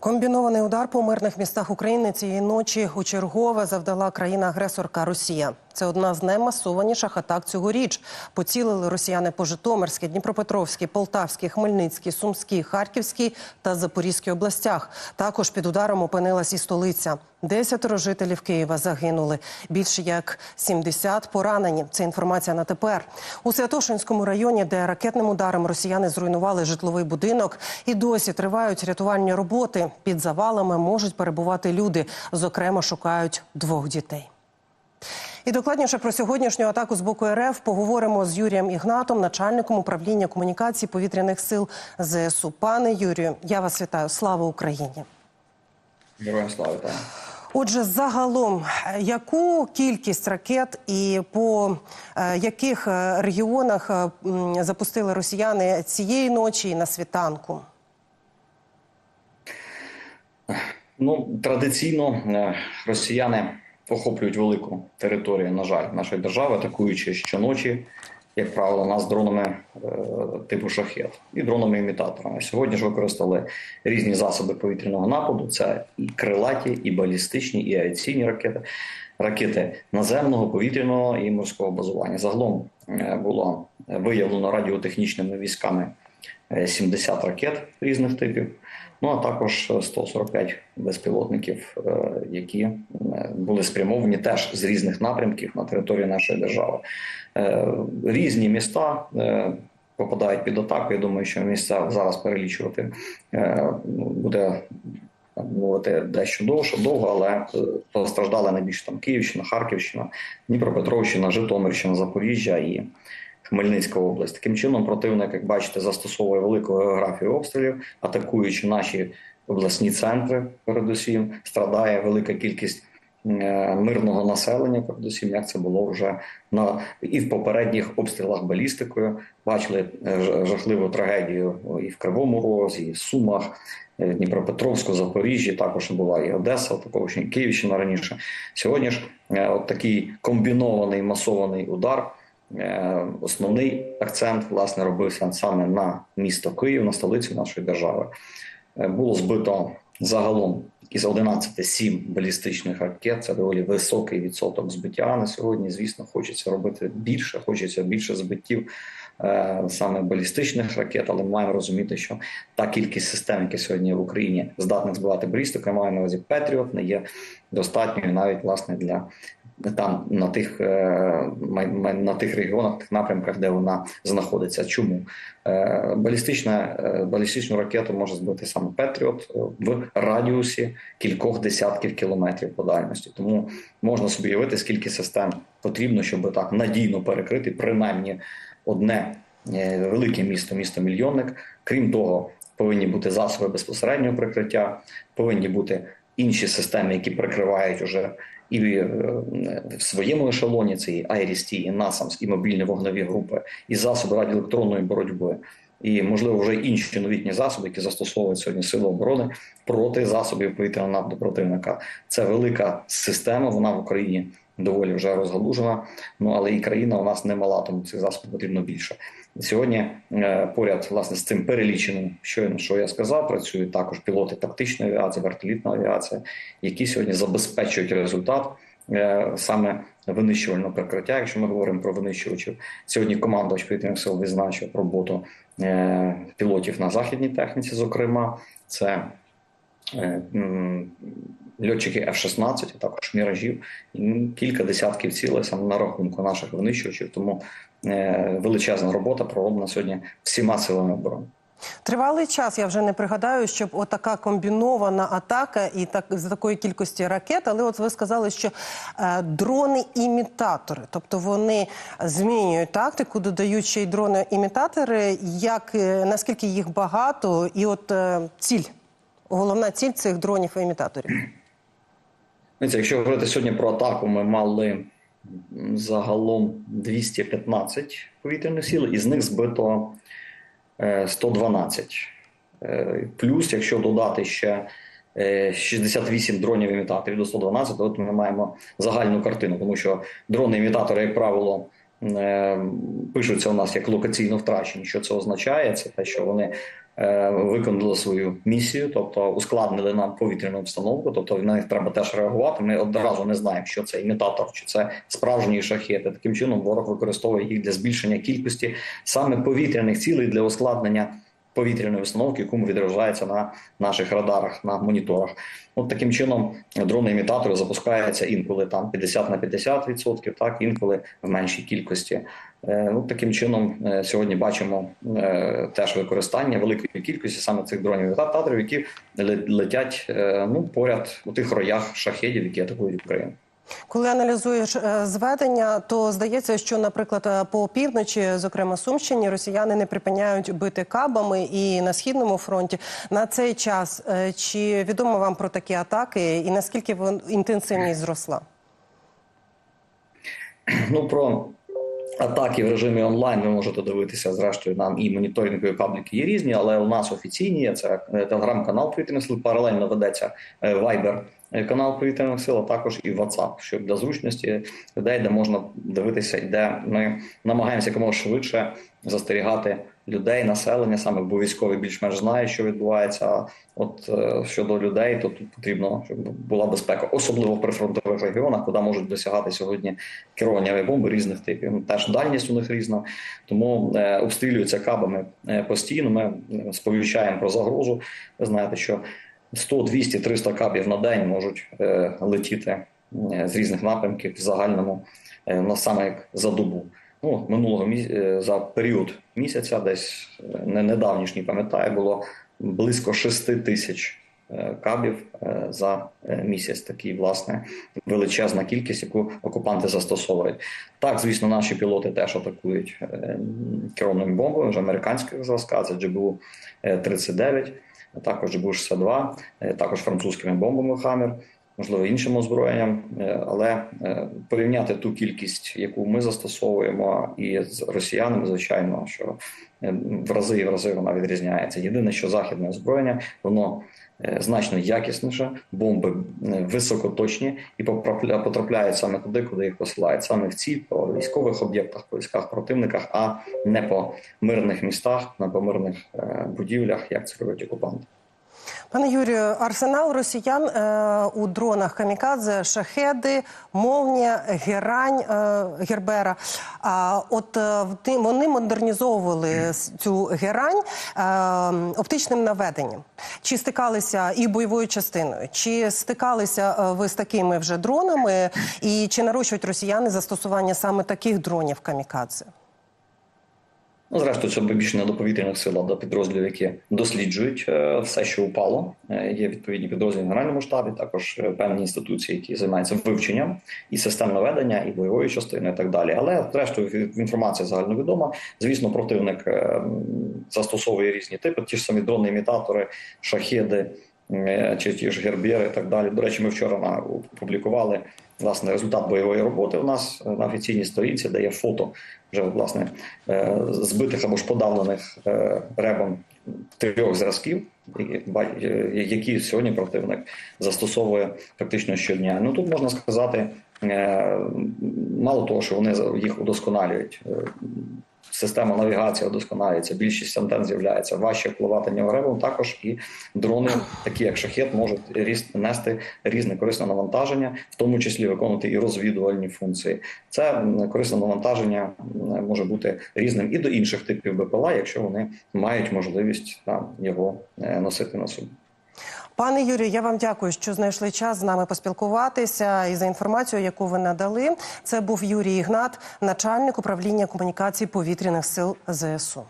Комбінований удар по мирних містах України цієї ночі у чергове завдала країна-агресорка Росія. Це одна з наймасованіших атак цьогоріч. Поцілили росіяни по Житомирській, Дніпропетровській, Полтавській, Хмельницькій, Сумській, Харківській та Запорізькій областях. Також під ударом опинилась і столиця. Десятеро жителів Києва загинули. Більше як 70 поранені. Це інформація на тепер. У Святошинському районі, де ракетним ударом росіяни зруйнували житловий будинок, і досі тривають рятувальні роботи. Під завалами можуть перебувати люди. Зокрема, шукають двох дітей. І докладніше про сьогоднішню атаку з боку РФ поговоримо з Юрієм Ігнатом, начальником управління комунікації повітряних сил ЗСУ. Пане Юрію, я вас вітаю. Слава Україні! Героям слави та Отже, загалом, е, яку кількість ракет і по е, яких е, регіонах запустили росіяни цієї ночі і на світанку? ну традиційно росіяни охоплюють велику територію, на жаль, нашої держави, атакуючи щоночі, як правило, нас дронами е, типу шахет і дронами-імітаторами. Сьогодні ж використали різні засоби повітряного нападу: це і крилаті, і балістичні, і авіаційні ракети, ракети наземного, повітряного і морського базування. Загалом е, було виявлено радіотехнічними військами е, 70 ракет різних типів. Ну а також 145 безпілотників, е, які е, були спрямовані теж з різних напрямків на територію нашої держави. Е, Різні міста е, попадають під атаку. Я думаю, що місця зараз перелічувати е, буде мовити дещо довше, довго, але е, постраждали найбільше там Київщина, Харківщина, Дніпропетровщина, Житомирщина, Запоріжжя і Хмельницька область. Таким чином, противник, як бачите, застосовує велику географію обстрілів, атакуючи наші обласні центри, передусім страдає велика кількість е, мирного населення, передусім, як це було вже на і в попередніх обстрілах балістикою. Бачили е, жахливу трагедію і в Кривому Розі, і в Сумах. е, Дніпропетровську, Запоріжжі, також була і Одеса, також і Київщина раніше. Сьогодні ж от такий комбінований масований удар. Е, Основний акцент власне робився саме на місто Київ, на столицю нашої держави. Е, Було збито загалом із 11 7 балістичних ракет. Це доволі високий відсоток збиття на сьогодні. Звісно, хочеться робити більше, хочеться більше збиттів е, саме балістичних ракет, але ми маємо розуміти, що та кількість систем, які сьогодні в Україні здатних збивати балістику, я на увазі Петріот, не є достатньою навіть власне для там на тих е, на тих регіонах, тих напрямках, де вона знаходиться. Чому Е, балістична е, балістичну ракету може збити саме Петріот в радіусі кількох десятків кілометрів по дальності. Тому можна собі уявити, скільки систем потрібно, щоб так надійно перекрити принаймні одне велике місто, місто мільйонник. Крім того, повинні бути засоби безпосереднього прикриття, повинні бути інші системи, які прикривають уже і е, в своєму ешелоні це і Айрісті, і НАСАМС, і мобільні вогневі групи, і засоби радіоелектронної боротьби. І можливо вже інші новітні засоби, які застосовують сьогодні сили оборони проти засобів повітряного нападу противника. Це велика система. Вона в Україні доволі вже розгалужена. Ну але і країна у нас немала, тому цих засобів потрібно більше. Сьогодні е, поряд власне з цим переліченим, щойно що я сказав, працюють також пілоти тактичної авіації, вертолітна авіація, які сьогодні забезпечують результат е, саме винищувального прикриття. Якщо ми говоримо про винищувачів, сьогодні командувач повітряних сил відзначив роботу е, пілотів на західній техніці. Зокрема, це льотчики F-16, а також міражів, і кілька десятків цілей саме на рахунку наших винищувачів. Тому е, величезна робота пророблена сьогодні всіма силами оборони. Тривалий час я вже не пригадаю, щоб отака комбінована атака і так з такої кількості ракет. Але от ви сказали, що е, дрони-імітатори, тобто вони змінюють тактику, додають ще й дрони-імітатори. Як е, наскільки їх багато, і от е, ціль, головна ціль цих дронів-імітаторів. Дивіться, якщо говорити сьогодні про атаку, ми мали загалом 215 повітряних сил, із них збито е, 112. Е, Плюс, якщо додати ще е, 68 дронів імітаторів до 112, то от ми маємо загальну картину, тому що дрони-імітатори, як правило, е, пишуться у нас як локаційно втрачені. Що це означає? Це те, що вони е, виконали свою місію, тобто ускладнили нам повітряну обстановку. Тобто на них треба теж реагувати. Ми одразу не знаємо, що це імітатор, чи це справжні шахети. Таким чином ворог використовує їх для збільшення кількості саме повітряних цілей для ускладнення повітряної установки, яку відображається на наших радарах, на моніторах. От таким чином дрони-імітатори запускаються інколи там 50 на 50%, так інколи в меншій кількості. Ну, таким чином, е, сьогодні бачимо е, теж використання великої кількості саме цих дронів-імітаторів, які летять ну, поряд у тих роях шахедів, які атакують Україну. Коли аналізуєш е, зведення, то здається, що, наприклад, е, по півночі, зокрема Сумщині, росіяни не припиняють бити кабами і на східному фронті. На цей час е, чи відомо вам про такі атаки, і наскільки інтенсивність зросла? Ну про атаки в режимі онлайн ви можете дивитися. Зрештою, нам і моніторингові пабліки є різні, але у нас офіційні це е, телеграм-канал повітряних сил. Паралельно ведеться Viber е, канал повітряних сил, а також і WhatsApp, щоб для зручності людей, де можна дивитися, і де ми намагаємося якомога швидше застерігати людей, населення, саме бо військові більш-менш знають, що відбувається. А От е, щодо людей, то тут потрібно, щоб була безпека, особливо в прифронтових регіонах, куди можуть досягати сьогодні керовані авіабомби різних типів. Теж дальність у них різна, тому е, обстрілюються кабами е, постійно. Ми сповіщаємо про загрозу. Ви знаєте, що 100, 200, 300 кабів на день можуть летіти з різних напрямків в загальному на саме як за добу. Ну, минулого місяця за період місяця, десь е, не недавнішній пам'ятаю, було близько 6 тисяч е, кабів е, за е, місяць. Такий власне величезна кількість, яку окупанти застосовують. Так, звісно, наші пілоти теж атакують е, керованими бомбами вже американського зразка. Це GBU 39, також 62, е, також французькими бомбами Хаммер. Можливо, іншим озброєнням, е, але е, порівняти ту кількість, яку ми застосовуємо, і з росіянами, звичайно, що е, в рази і в рази вона відрізняється. Єдине, що західне озброєння, воно значно якісніше, бомби високоточні і потрапля- потрапляють саме туди, куди їх посилають, саме в ці по військових об'єктах, по військах противниках, а не по мирних містах, не по мирних будівлях, як це роблять окупанти. Пане Юрію, арсенал росіян е, у дронах камікадзе, шахеди, молнія, герань е, гербера. А от е, вони модернізовували цю герань е, оптичним наведенням. Чи стикалися і бойовою частиною? Чи стикалися е, ви з такими вже дронами? І чи нарощують росіяни застосування саме таких дронів камікадзе? Ну, зрештою, це більше не до повітряних сил, до підрозділів, які досліджують е, все, що упало. Е, Є відповідні підрозділи в генеральному штабі, також е, певні інституції, які займаються вивченням і систем наведення, і бойової частини, і так далі. Але зрештою інформація загальновідома. Звісно, противник е, застосовує різні типи, ті ж самі дрони, імітатори, шахеди. Е, Чи ті ж гербєри і так далі. До речі, ми вчора опублікували власне результат бойової роботи у нас на офіційній сторінці, де є фото вже власне е, збитих або ж подавлених е, ребом трьох зразків, які сьогодні противник застосовує практично щодня. Ну тут можна сказати, мало того, що вони їх удосконалюють. е, Система навігації удосконалюється, більшість антенн з'являється, важче впливати ребом. Також і дрони, такі як шахет, можуть нести різне корисне навантаження, в тому числі виконувати і розвідувальні функції. Це корисне навантаження може бути різним і до інших типів БПЛА, якщо вони мають можливість там його е, носити на собі. Пане Юрію, я вам дякую, що знайшли час з нами поспілкуватися і за інформацію, яку ви надали. Це був Юрій Ігнат, начальник управління комунікації повітряних сил ЗСУ.